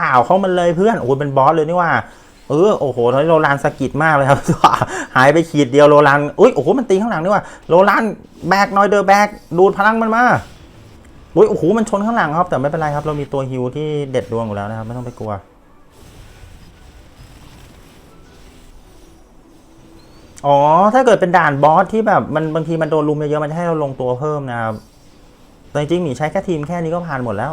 เปล่าเข้ามันเลยเพื่อน โอ้โหเป็นบอสเลยนี่ว่า เออ โอ้โหตอนนี้โรลานสะกิดมากเลยครับ หายไปขีดเดียวโรลานอุ้ย โอ้โห มันตีข้างหลังนี่ว่า โรลานแบกน่อยเดอแบก ดูดพลังมันมาอุ้ย โอ้โห มันชนข้างหลังครับ แต่ไม่เป็นไรครับ เรามีตัวฮิวที่เด็ดดวงอยู่แล้วนะครับ ไม่ต้องไปกลัว อ๋อ ถ้าเกิดเป็นด่านบอสที่แบบมันบางทีมันโดนลุมเยอะๆ มันจะให้เราลงตัวเพิ่มนะครับ แต่จริงๆหมีใช้แค่ทีมแค่นี้ก็ผ่านหมดแล้ว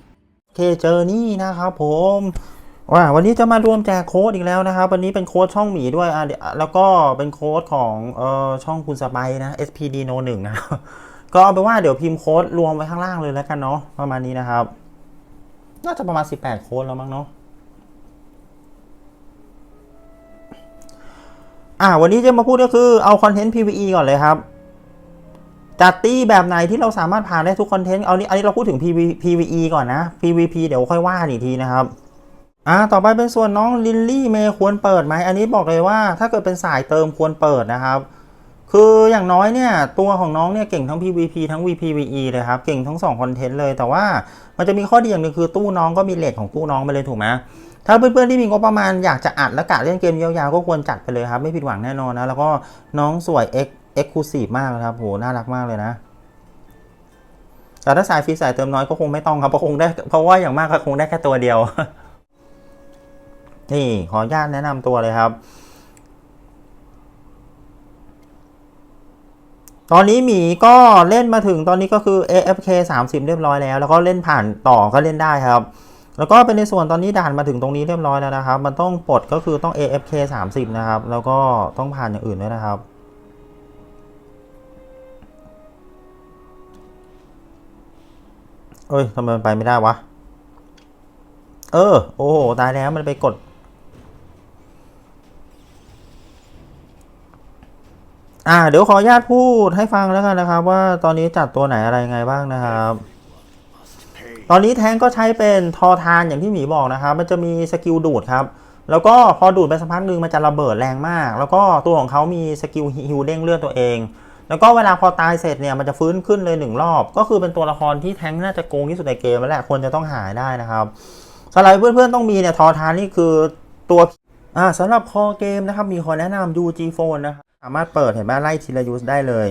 เคเจอนี่นะครับผมว่าวันนี้จะมารวมแจกโค้ดอีกแล้วนะครับ วันนี้เป็นโค้ดช่องหมีด้วยอ่าเดี๋ยวแล้วก็เป็นโค้ดของเอ่อช่องคุณสบายนะ SPD No 1นะก็เอาไปนว่าเดี๋ยวพิมพ์โค้ดรวมไว้ข้างล่างเลยแล้วกันเนาะประมาณนี้นะครับ น่าจะประมาณ 18 โค้ดแล้วมั้งเนาะอ่าวันนี้จะมาพูดก็คือเอาคอนเทนต์ PVE ก่อนเลยครับ จัดตี้แบบไหนที่เราสามารถผ่านได้ทุกคอนเทนต์ เอานี้อันนี้เราพูดถึง PV PVE ก่อนนะ PVP เดี๋ยวค่อยว่าอีกทีนะครับ อ่า ต่อไปเป็นส่วนน้องลินลี่เมย์ควรเปิดไหม อันนี้บอกเลยว่าถ้าเกิดเป็นสายเติมควรเปิดนะครับ คืออย่างน้อยเนี่ยตัวของน้องเนี่ยเก่งทั้ง PVP ทั้ง VPVE เลยครับ เก่งทั้ง2คอนเทนต์เลย แต่ว่ามันจะมีข้อดีอย่างหนึงคือตู้น้องก็มีเลทของตู้น้องไปเลยถูกไหมถ้าเพื่อนๆที่มีงบประมาณอยากจะอัดและกะเล่นเกมยาวๆก็ควรจัดไปเลยครับ ไม่ผิดหวังแน่นอนนะ แล้วก็น้องสวย X Exclusive มากนะครับโหน่ารักมากเลยนะ แต่ถ้าสายฟรีสายเติมน้อยก็คงไม่ต้องครับเพราะคงได้เพราะว่าอย่างมากก็คงได้แค่ตัวเดียว นี่ขออนุญาตแนะนำตัวเลยครับ ตอนนี้หมีก็เล่นมาถึงตอนนี้ก็คือ AFK 30 เรียบร้อยแล้ว แล้วก็เล่นผ่านต่อก็เล่นได้ครับแล้วก็เป็นในส่วนตอนนี้ด่านมาถึงตรงนี้เรียบร้อยแล้วนะครับ มันต้องปลดก็คือต้อง AFK 30 นะครับ แล้วก็ต้องผ่านอย่างอื่นด้วยนะครับ เอ้ยทำไมมันไปไม่ได้วะ เออ โอ้โห ตายแล้วมันไปกด อ่า เดี๋ยวขออนุญาตพูดให้ฟังแล้วกันนะครับ ว่าตอนนี้จัดตัวไหนอะไรไงบ้างนะครับ ตอนนี้แทงก็ใช้เป็นทอทานอย่างที่หมีบอกนะครับ มันจะมีสกิลดูดครับ แล้วก็พอดูดไปสักพักหนึ่งมันจะระเบิดแรงมาก แล้วก็ตัวของเขามีสกิลฮิวเด้งเลือดตัวเอง แล้วก็เวลาพอตายเสร็จเนี่ยมันจะฟื้นขึ้นเลยหนึ่งรอบ ก็คือเป็นตัวละครที่แทงน่าจะโกงที่สุดในเกมแล้วแหละควรจะต้องหายได้นะครับสำหรับเพื่อนๆต้องมีเนี่ยทอทานนี่คือตัวอ่าสำหรับคอเกมนะครับมีคอแนะนำ UG Phone นะครับสามารถเปิดเห็นไหมไล่ทีละยูสได้เลย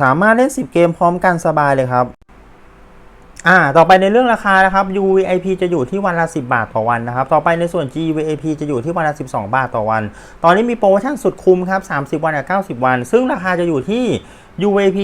สามารถเล่น 10 เกมพร้อมกันสบายเลยครับ อ่า ต่อไปในเรื่องราคานะครับ UVIP จะอยู่ที่วันละ 10 บาทต่อวันนะครับ ต่อไปในส่วน GVIP จะอยู่ที่วันละ 12 บาทต่อวัน ตอนนี้มีโปรโมชั่นสุดคุ้มครับ 30 วันกับ90 วัน ซึ่งราคาจะอยู่ที่ UVP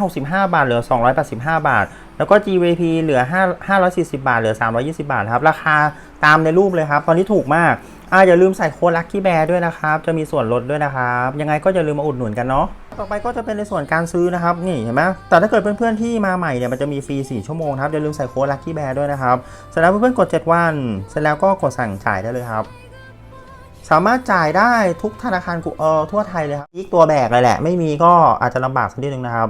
465 บาท เหลือ 285 บาท แล้วก็ GVP เหลือ 5 540 บาท เหลือ 320 บาทครับ ราคาตามในรูปเลยครับ ตอนนี้ถูกมากอ่าอย่าลืมใส่โค้ด Lucky Bear ด้วยนะครับ จะมีส่วนลดด้วยนะครับ ยังไงก็อย่าลืมมาอุดหนุนกันเนาะต่อไปก็จะเป็นในส่วนการซื้อนะครับนี่เห็นไหมแต่ถ้าเกิดเพื่อนๆที่มาใหม่เนี่ยมันจะมีฟรี 4 ชั่วโมงครับอย่าลืมใส่โค้ด Lucky Bear ด้วยนะครับเสร็จแล้วเพื่อนๆกด 7 วัน เสร็จแล้วก็กดสั่งจ่ายได้เลยครับ สามารถจ่ายได้ทุกธนาคารกูเออทั่วไทยเลยครับอีกตัวแบกเลยแหละ ไม่มีก็อาจจะลำบากสักนิดนึงนะครับ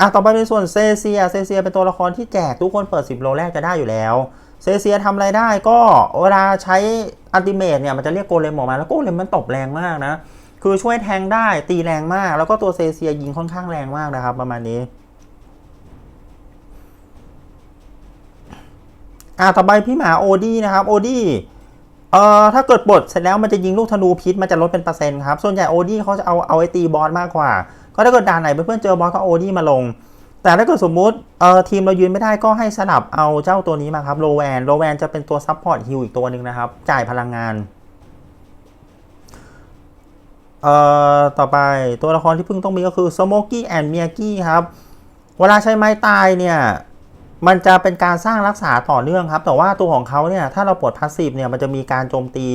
อะต่อไปเป็นส่วนเซเซียเซเซียเป็นตัวละครที่แจกทุกคนเปิด 10 โลแรกจะได้อยู่แล้วเซเซียทำอะไรได้ก็เวลาใช้อัลติเมทเนี่ยมันจะเรียกโกเลมออกมาแล้วโกเลมมันตบแรงมากนะ คือช่วยแทงได้ตีแรงมาก แล้วก็ตัวเซเซียยิงค่อนข้างแรงมากนะครับ ประมาณนี้อะต่อไปพี่หมาโอดี้นะครับโอดี้เอ่อถ้าเกิดปลดเสร็จแล้วมันจะยิงลูกธนูพิษมันจะลดเป็นเปอร์เซ็นต์ครับ ส่วนใหญ่โอดี้เขาจะเอาเอาไอตีบอสมากกว่า ก็ถ้าเกิดด่านไหนเพื่อนเจอบอสก็โอดี้มาลง แต่ถ้าเกิดสมมุติเอ่อทีมเรายืนไม่ได้ก็ให้สลับเอาเจ้าตัวนี้มาครับโลแวนโลแวนจะเป็นตัวซับพอร์ตฮิลอีกตัวหนึ่งนะครับ จ่ายพลังงาน เอ่อต่อไปตัวละครที่เพิ่งต้องมีก็คือ Smoky and Miyagi ครับ เวลาใช้ไม้ตายเนี่ย มันจะเป็นการสร้างรักษาต่อเนื่องครับ แต่ว่าตัวของเขาเนี่ยถ้าเราปลดพาสซีฟเนี่ยมันจะมีการโจมตี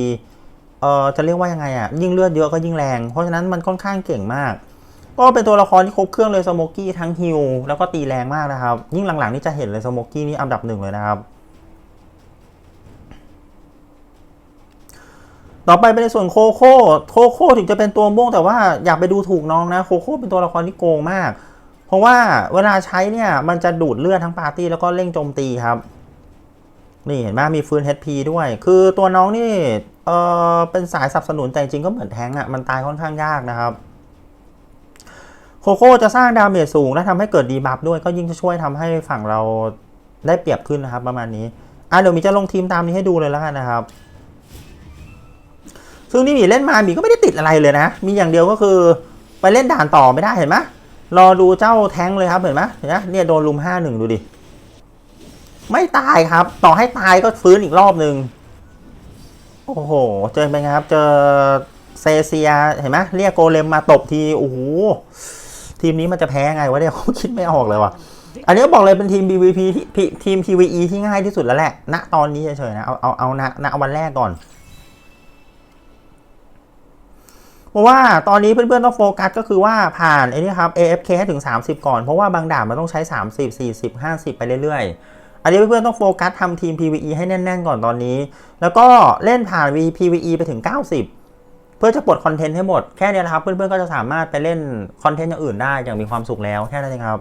เอ่อจะเรียกว่ายังไงอะ่ะยิ่งเลือดเยอะก็ยิ่งแรง เพราะฉะนั้นมันค่อนข้างเก่งมาก ก็เป็นตัวละครที่ครบเครื่องเลยสโมกี้ทั้งฮิลแล้วก็ตีแรงมากนะครับ ยิ่งหลังๆนี่จะเห็นเลยสโมกี้นี่อันดับหนึ่งเลยนะครับ ต่อไปเป็นในส่วนโคโค่โคโค่ถึงจะเป็นตัวม่วงแต่ว่าอยากไปดูถูกน้องนะโคโค่เป็นตัวละครที่โกงมาก เพราะว่าเวลาใช้เนี่ยมันจะดูดเลือดทั้งปาร์ตี้แล้วก็เร่งโจมตีครับ นี่เห็นไหมมีฟื้น HP ด้วย คือตัวน้องนี่เออเป็นสายสนับสนุนแต่จริงก็เหมือนแทงก์อะมันตายค่อนข้างยากนะครับโคโค่จะสร้างดาเมจสูงและทำให้เกิดดีบัฟด้วยก็ยิ่งจะช่วยทำให้ฝั่งเราได้เปรียบขึ้นนะครับ ประมาณนี้อะเดี๋ยวมีจะลงทีมตามนี้ให้ดูเลยแล้วกันนะครับ ซึ่งนี่มีเล่นมามีก็ไม่ได้ติดอะไรเลยนะ มีอย่างเดียวก็คือไปเล่นด่านต่อไม่ได้เห็นไหมรอดูเจ้าแท้งเลยครับเห็นไหมเห็นไหมเนี่ยโดนลุมห้าหนึ่งดูดิ ไม่ตายครับ ต่อให้ตายก็ฟื้นอีกรอบหนึ่งโอ้โห เจอเป็นไงครับ เจอเซเซียเห็นไหมเรียกโกเลมมาตบทีโอ้โหทีมนี้มันจะแพ้ไงวะเนี่ยคิดไม่ออกเลยว่ะ อันนี้บอกเลยเป็นทีม BVP ที่ทีม PVE ที่ง่ายที่สุดแล้วแหละ ณ ตอนนี้เฉยๆนะ เอาเอาเอาณณวันแรกก่อน เพราะว่าตอนนี้เพื่อนๆต้องโฟกัสก็คือว่าผ่านไอ้นี่ครับ AFK ให้ถึง 30 ก่อน เพราะว่าบางด่านมันต้องใช้ 30 40 50 ไปเรื่อยๆ อันนี้เพื่อนๆต้องโฟกัสทำทีม PVE ให้แน่นๆ ก่อนตอนนี้ แล้วก็เล่นผ่าน PVE ไปถึง 90 เพื่อจะปลดคอนเทนต์ให้หมด แค่นี้นะครับ เพื่อนๆก็จะสามารถไปเล่นคอนเทนต์อย่างอื่นได้อย่างมีความสุขแล้วแค่นั้นเองครับ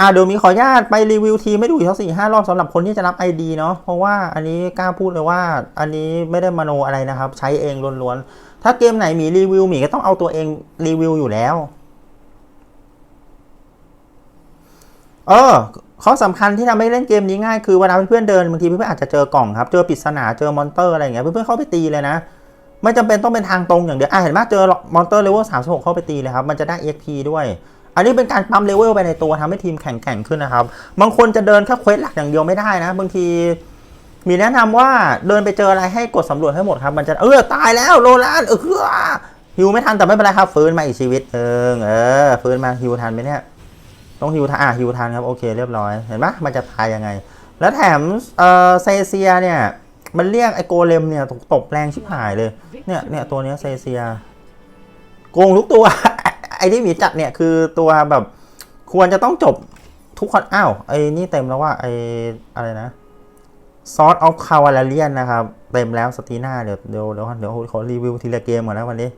อ่าเดี๋ยวมีขออนุญาตไปรีวิวทีไม่ดูอีกทั้งสี่ห้ารอบสำหรับคนที่จะรับ ID เนาะเพราะว่าอันนี้กล้าพูดเลยว่าอันนี้ไม่ได้มโนอะไรนะครับ ใช้เองล้วนๆ ถ้าเกมไหนมีรีวิวมีก็ต้องเอาตัวเองรีวิวอยู่แล้ว เออข้อสำคัญที่ทำให้เล่นเกมนี้ง่ายคือเวลาเพื่อนๆเดินบางทีเพื่อนๆอาจจะเจอกล่องครับ เจอปริศนาเจอมอนเตอร์อะไรอย่างเงี้ยเพื่อนๆเข้าไปตีเลยนะ ไม่จำเป็นต้องเป็นทางตรงอย่างเดียวอะเห็นไหมเจอมอนเตอร์เลเวล36เข้าไปตีเลยครับ มันจะได้ EXP ด้วย อันนี้เป็นการปั๊มเลเวลไปในตัวทำให้ทีมแข่งแข่งขึ้นนะครับ บางคนจะเดินแค่เควสหลักอย่างเดียวไม่ได้นะ บางที มีแนะนำว่าเดินไปเจออะไรให้กดสำรวจให้หมดครับ มันจะเออตายแล้วโรแลนเออฮิวไม่ทันแต่ไม่เป็นไรครับ ฟื้นมาอีกชีวิตเออเออฟื้นมาฮิวทันไหมเนี่ยต้องฮิวทันอะฮิวทันครับโอเคเรียบร้อยเห็นปะมันจะตายยังไง แล้วแถมเออเซเซียเนี่ยมันเรียกไอโกเลมเนี่ยตกตบแรงชิบหายเลยเนี่ยเนี่ยตัวเนี้ยเซเซียโกงทุกตัว ไอ้ที่หมีจัดเนี่ยคือตัวแบบควรจะต้องจบทุกคนอ้าวไอ้นี่เต็มแล้วว่าไอ้อะไรนะซอสออฟคาวาเลียนนะครับ เต็มแล้วสตีน่าเดี๋ยวเดี๋ยวเดี๋ยวเดี๋ยวขอรีวิวทีละเกมก่อนนะวันนี้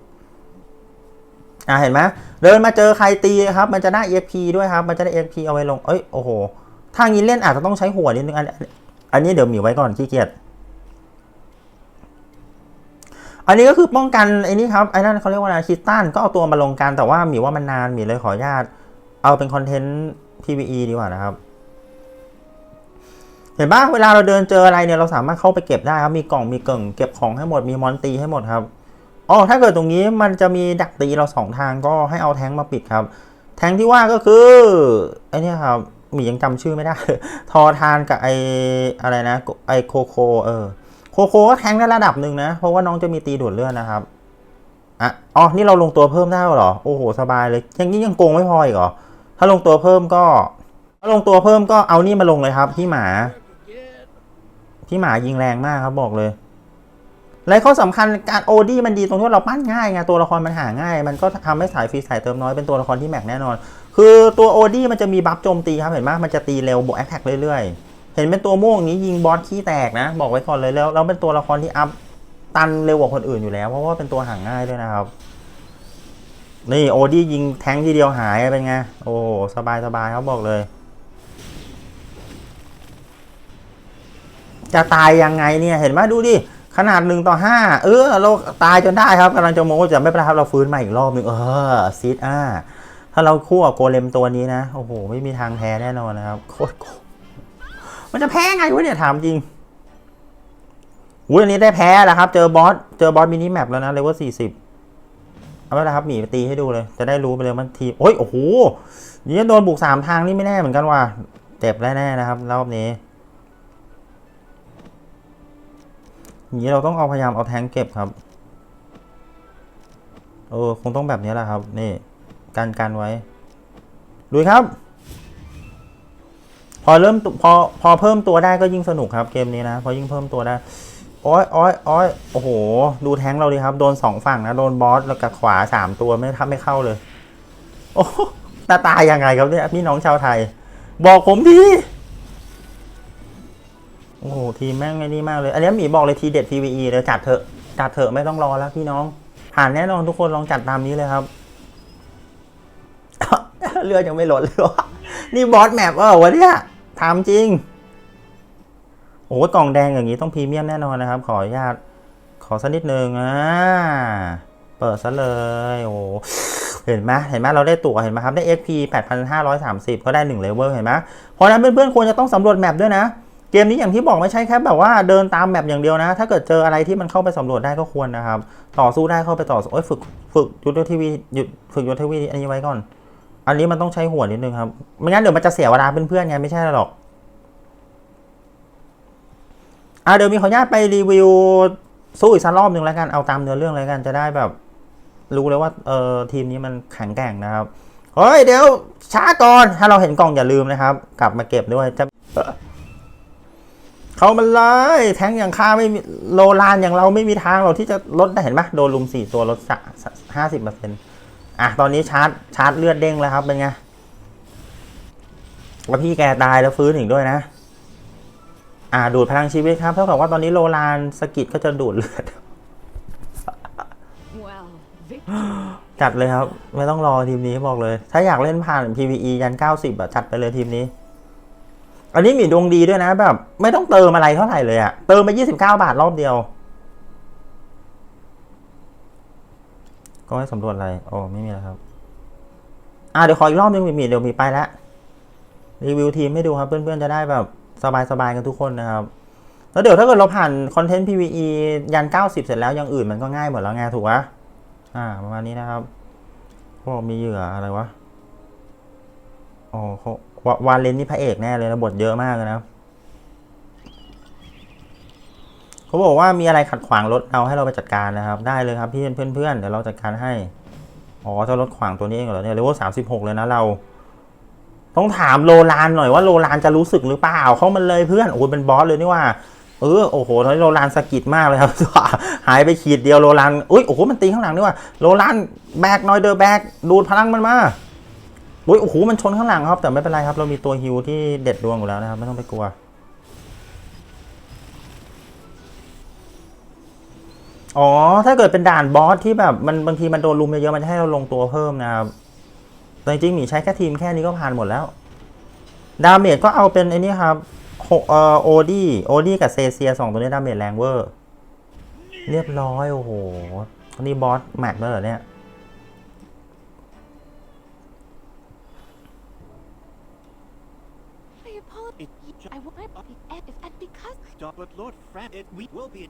อ่าเห็นไหมเดินมาเจอใครตีครับ มันจะได้ EXP ด้วยครับ มันจะได้ EXP เอาไว้ลง เอ้ย โอ้โห ถ้างี้เล่นอาจจะต้องใช้หัวนิดนึงอันอันนี้เดี๋ยวหมีไว้ก่อนขี้เกียจ อันนี้ก็คือป้องกันไอ้นี่ครับไอ้นั่นเขาเรียกว่าอะไรคิดตันก็เอาตัวมาลงกันแต่ว่าหมีว่ามันนานหมีเลยขออนุญาต เอาเป็นคอนเทนต์ PVE ดีกว่านะครับ เห็นปะเวลาเราเดินเจออะไรเนี่ยเราสามารถเข้าไปเก็บได้ครับมีกล่องมีเก่ง เก็บของให้หมดมีมอนตีให้หมดครับอ๋อถ้าเกิดตรงนี้มันจะมีดักตีเราสองทางก็ให้เอาแท้งมาปิดครับ แท้งที่ว่าก็คือไอ้นี่ครับหมียังจำชื่อไม่ได้ ทอทานกับไออะไรนะไอโคโคเออ โคโคก็แทงได้ระดับหนึ่งนะ เพราะว่าน้องจะมีตีดูดเลือดนะครับอะอ๋อนี่เราลงตัวเพิ่มได้เหรอ โอ้โห สบายเลยอย่างนี้ยังโกงไม่พออีกเหรอ ถ้าลงตัวเพิ่มก็ ถ้าลงตัวเพิ่มก็เอานี่มาลงเลยครับ พี่หมา พี่หมายิงแรงมากครับบอกเลยและข้อสำคัญการโอดี้มันดีตรงที่ว่าเราปั้นง่ายไงตัวละครมันหาง่าย มันก็ทำให้สายฟรีสายเติมน้อยเป็นตัวละครที่แม็กแน่นอน คือตัวโอดี้มันจะมีบัฟโจมตีครับเห็นไหมมันจะตีเร็วบวกแอคแท็กเรื่อยๆ เห็นเป็นตัวม่วงอย่างนี้ยิงบอสขี้แตกนะ บอกไว้ก่อนเลยแล้วแล้วเป็นตัวละครที่อัพตันเร็วกว่าคนอื่นอยู่แล้ว เพราะว่าเป็นตัวห่างง่ายด้วยนะครับ นี่โอดี้ยิงแทงทีเดียวหายเป็นไง โอ้สบายสบายเขาบอกเลย จะตายยังไงเนี่ยเห็นไหมดูดิขนาดหนึ่งต่อห้าเออเราตายจนได้ครับกำลังจะโม้จะไม่เป็นไรครับเราฟื้นมาอีกรอบหนึ่งเออซีดอ่าถ้าเราคู่กับโกเลมตัวนี้นะ โอ้โห ไม่มีทางแพ้แน่นอนนะครับ โคตรโกง มันจะแพ้ไงวะเนี่ยถามจริงอุ้ยอันนี้ได้แพ้แล้วครับ เจอบอส เจอบอสมินิแมปแล้วนะเลเวลสี่สิบเอาไปแล้วครับหมีไปตีให้ดูเลย จะได้รู้ไปเลยมันทีโอ้ยโอ้โหนี่โดนบุกสามทางนี่ไม่แน่เหมือนกันว่ะเจ็บแน่ๆนะครับ รอบนี้อย่างนี้เราต้องเอาพยายามเอาแทงเก็บครับ เออคงต้องแบบนี้แหละครับ นี่ กันกันไว้ลุยครับ พอเริ่มพอพอเพิ่มตัวได้ก็ยิ่งสนุกครับเกมนี้นะพอยิ่งเพิ่มตัวได้อ้อยอ้อยอ้อยโอ้โห ดูแทงเราดีครับ โดนสองฝั่งนะโดนบอสแล้วกับขวาสามตัวไม่ทำไม่เข้าเลย โอ้โหหน้าตายยังไงครับเนี่ยพี่น้องชาวไทย บอกผมทีโอ้โหทีมแม่งไอ้นี่มากเลยอันนี้หมีบอกเลยทีเด็ด PVE เลยจัดเถอะจัดเถอะไม่ต้องรอแล้วพี่น้อง ผ่านแน่นอนทุกคนลองจัดตามนี้เลยครับเลือดยังไม่ลดเลยวะนี่บอสแมปเออวะเนี่ย ถามจริง โอ้โหกล่องแดงอย่างนี้ต้องพรีเมียมแน่นอนนะครับ ขออนุญาตขอสักนิดนึงอ่าเปิดซะเลย โอ้โหเห็นไหมเห็นไหมเราได้ตั๋วเห็นไหมครับได้ XP 8,530 ก็ได้1เลเวลเห็นไหมเพราะนั้นเพื่อนๆควรจะต้องสำรวจแมปด้วยนะเกมนี้อย่างที่บอกไม่ใช่แค่แบบว่าเดินตามแมปอย่างเดียวนะ ถ้าเกิดเจออะไรที่มันเข้าไปสำรวจได้ก็ควรนะครับ ต่อสู้ได้เข้าไปต่อสู้โอ้ยฝึกฝึกยุทธทีวีหยุดฝึกยุทธทีวีอันนี้ไว้ก่อน อันนี้มันต้องใช้หัวนิดนึงครับ ไม่งั้นเดี๋ยวมันจะเสียเวลาเพื่อนๆไงไม่ใช่หรอกอะเดี๋ยวมีขออนุญาตไปรีวิวสู้อีกสักรอบหนึ่งแล้วกันเอาตามเนื้อเรื่องแล้วกันจะได้แบบ รู้เลยว่าเออทีมนี้มันแข็งแกร่งนะครับเฮ้ยเดี๋ยวช้าก่อนถ้าเราเห็นกล่องอย่าลืมนะครับ กลับมาเก็บด้วยจะเขามันเลยแทงอย่างข้าไม่มีโลลานอย่างเราไม่มีทางหรอกที่จะลดได้เห็นปะโดนลุมสี่ตัวลดห้าสิบเปอร์เซ็นต์ อะตอนนี้ชาร์จชาร์จเลือดเด้งแล้วครับเป็นไงแล้วพี่แกตายแล้วฟื้นอีกด้วยนะ อ่าดูดพลังชีวิตครับเท่ากับว่าตอนนี้โลลานสกิดก็จะดูดเลือด Well, victory. จัดเลยครับ ไม่ต้องรอทีมนี้บอกเลย ถ้าอยากเล่นผ่าน PVE ยัน 90อะจัดไปเลยทีมนี้ อันนี้มีดวงดีด้วยนะแบบ ไม่ต้องเติมอะไรเท่าไหร่เลยอะเติมไป 29 บาทรอบเดียว ก็ให้สำรวจอะไร โอ้ไม่มีแล้วครับ อ่าเดี๋ยวขออีกรอบนึงมีมีเดี๋ยวมีไปแล้วรีวิวทีมให้ดูครับ เพื่อนๆจะได้แบบสบายๆกันทุกคนนะครับ แล้วเดี๋ยวถ้าเกิดเราผ่านคอนเทนต์ PVE ยัน 90 เสร็จแล้วอย่างอื่นมันก็ง่ายหมดแล้วไงถูกปะอ่าประมาณนี้นะครับพวกมีเหยื่ออะไรวะ อ๋อเขาวาวาเลนนี่พระเอกแน่เลยนะบทเยอะมากเลยนะ เขาบอกว่ามีอะไรขัดขวางรถเอาให้เราไปจัดการนะครับ ได้เลยครับพี่เพื่อนเพื่อนเดี๋ยวเราจัดการให้อ๋อเจ้ารถขวางตัวนี้เองเหรอเนี่ยเลเวลสามสิบหกเลยนะเรา ต้องถามโลลานหน่อยว่าโลลานจะรู้สึกหรือเปล่าเขามันเลยเพื่อนโอ้ยเป็นบอสเลยนี่ว่าเออโอ้โหตอนนี้โรลานสะกิดมากเลยครับหายไปขีดเดียวโรลานอุ้ยโอ้โหมันตีข้างหลังนี่ว่าโรลานแบกน้อยเดอแบกดูดพลังมันมาอุ้ยโอ้โหมันชนข้างหลังครับ แต่ไม่เป็นไรครับ เรามีตัวฮิวที่เด็ดดวงอยู่แล้วนะครับ ไม่ต้องไปกลัว อ๋อ ถ้าเกิดเป็นด่านบอสที่แบบมันบางทีมันโดนลุมเยอะๆมันจะให้เราลงตัวเพิ่มนะครับแต่จริงๆหมีใช้แค่ทีมแค่นี้ก็ผ่านหมดแล้ว ดาเมจก็เอาเป็นไอ้นี่ครับโฮเอ่อโอดี้โอดี้กับเซเซียสองตัวนี้ดาเมจแรงเวอร์ เรียบร้อย โอ้โหนี่บอสแมตช์แล้วเหรอเนี่ย I apologize. I will not be and if and because Stop but Lord Fran it we will be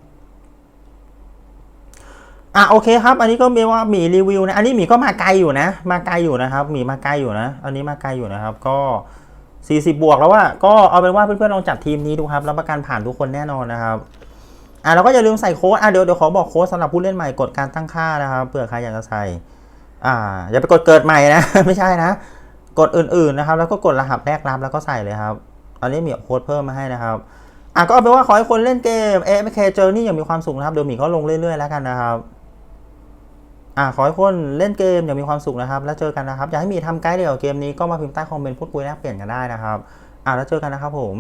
อะโอเคครับ อันนี้ก็มีว่าหมีรีวิวนะ อันนี้หมีก็มาไกลอยู่นะ มาไกลอยู่นะครับหมีมาไกลอยู่นะ อันนี้มาไกลอยู่นะครับ ก็ 40 บวกแล้วว่าก็เอาเป็นว่าเพื่อนๆลองจัดทีมนี้ดูครับรับประกันผ่านทุกคนแน่นอนนะครับอะเราก็อย่าลืมใส่โค้ดอะเดี๋ยวเดี๋ยวขอบอกโค้ดสำหรับผู้เล่นใหม่กดการตั้งค่านะครับเผื่อใครอยากจะใส่อ่า อย่าไปกดเกิดใหม่นะ ไม่ใช่นะ กดอื่นๆนะครับ แล้วก็กดรหัสแรกรับแล้วก็ใส่เลยครับอันนี้มีโค้ดเพิ่มมาให้นะครับอะก็เอาเป็นว่าขอให้คนเล่นเกม AFK Journey อย่างมีความสุขนะครับเดี๋ยวหมีเขาลงเรื่อยๆแล้วกันนะครับ อ่าขอให้คนเล่นเกมอย่างมีความสุขนะครับ แล้วเจอกันนะครับ อยากให้มีทำไกด์เดี่ยวเกมนี้ก็มาพิมพ์ใต้คอมเมนต์พูดคุยแลกเปลี่ยนกันได้นะครับ อ่าแล้วเจอกันนะครับผม